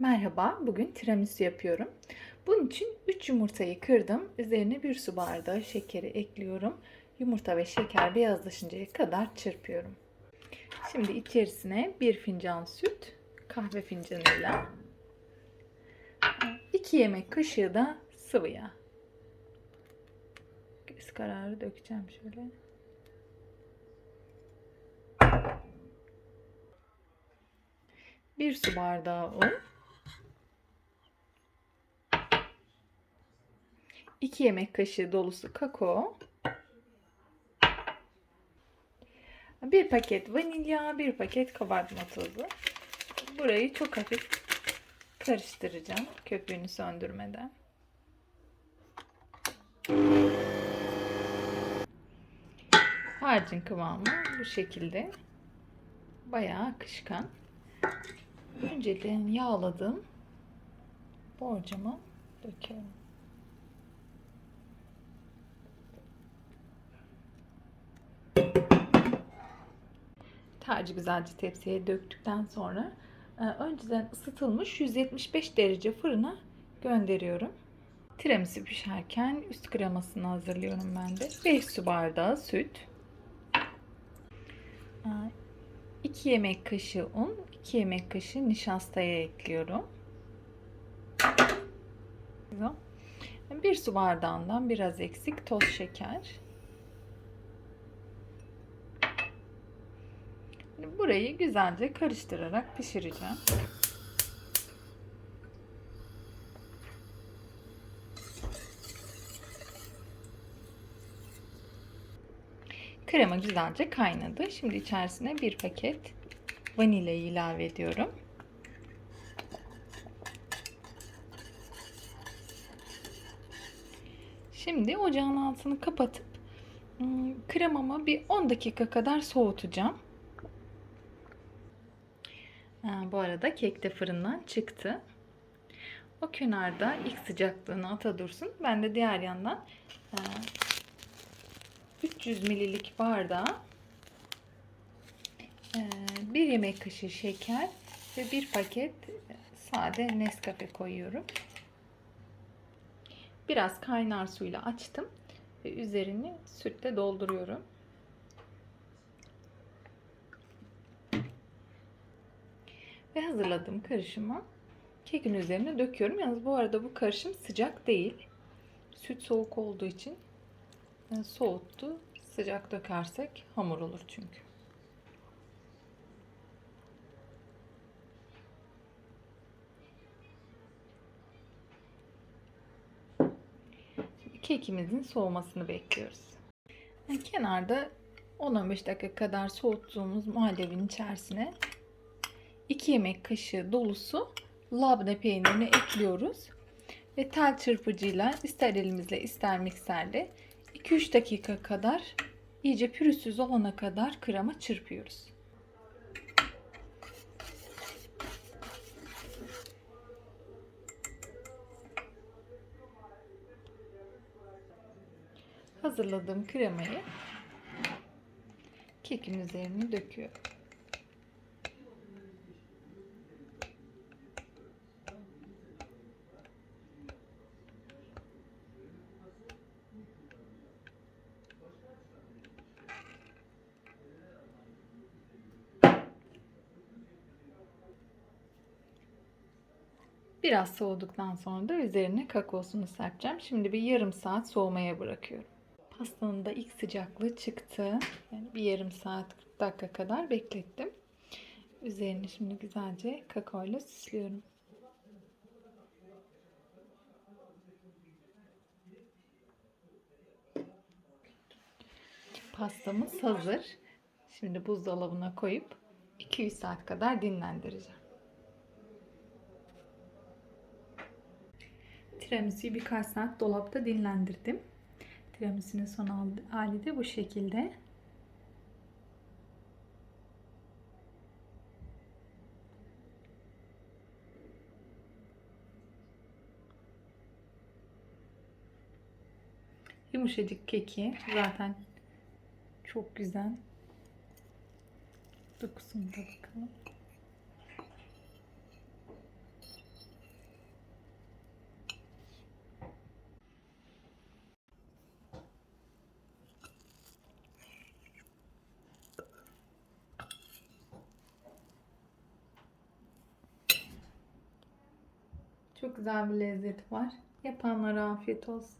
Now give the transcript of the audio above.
Merhaba, bugün tiramisu yapıyorum. Bunun için 3 yumurtayı kırdım. Üzerine 1 su bardağı şekeri ekliyorum. Yumurta ve şeker beyazlaşıncaya kadar çırpıyorum. Şimdi içerisine 1 fincan süt, kahve fincanıyla 2 yemek kaşığı da sıvı yağ. Göz kararı dökeceğim şöyle. Bir su bardağı un. 2 yemek kaşığı dolusu kakao. Bir paket vanilya, bir paket kabartma tozu. Burayı çok hafif karıştıracağım köpüğünü söndürmeden. Harcın kıvamı bu şekilde. Bayağı akışkan. Önceden yağladığım borcama döküyorum. Tacı güzelce tepsiye döktükten sonra e, önceden ısıtılmış 175 derece fırına gönderiyorum. Tiramisu pişerken üst kremasını hazırlıyorum ben de. 5 su bardağı süt. 2 yemek kaşığı un, 2 yemek kaşığı nişastaya ekliyorum. 1 su bardağından biraz eksik toz şeker. Burayı güzelce karıştırarak pişireceğim. Krema güzelce kaynadı. Şimdi içerisine bir paket vanilyayı ilave ediyorum. Şimdi ocağın altını kapatıp kremamı bir 10 dakika kadar soğutacağım. Bu arada kek de fırından çıktı. O kenarda ilk sıcaklığını ata dursun. Ben de diğer yandan 300 ml'lik bardağa bir yemek kaşığı şeker ve bir paket sade Nescafe koyuyorum. Biraz kaynar suyla açtım ve üzerini sütle dolduruyorum. Ve hazırladığım karışımı kekin üzerine döküyorum. Yalnız bu arada bu karışım sıcak değil. Süt soğuk olduğu için soğuttu. Sıcak dökersek hamur olur çünkü. kekimizin soğumasını bekliyoruz. Yani kenarda 10-15 dakika kadar soğuttuğumuz muhallebinin içerisine 2 yemek kaşığı dolusu labne peynirini ekliyoruz. Ve tel çırpıcıyla ister elimizle ister mikserle 2-3 dakika kadar iyice pürüzsüz olana kadar krema çırpıyoruz. Hazırladığım kremayı kekin üzerine döküyorum. Biraz soğuduktan sonra da üzerine kakaosunu serpeceğim. Şimdi bir yarım saat soğumaya bırakıyorum. Pastanın da ilk sıcaklığı çıktı. Yani bir yarım saat 40 dakika kadar beklettim. Üzerini şimdi güzelce kakao ile süslüyorum. Pastamız hazır. Şimdi buzdolabına koyup 200 saat kadar dinlendireceğim. Tiramisu'yu birkaç saat dolapta dinlendirdim. Tiramisu'nun son hali de bu şekilde. Yumuşacık keki zaten çok güzel. Dokusunu da bakalım. Çok güzel bir lezzeti var. Yapanlara afiyet olsun.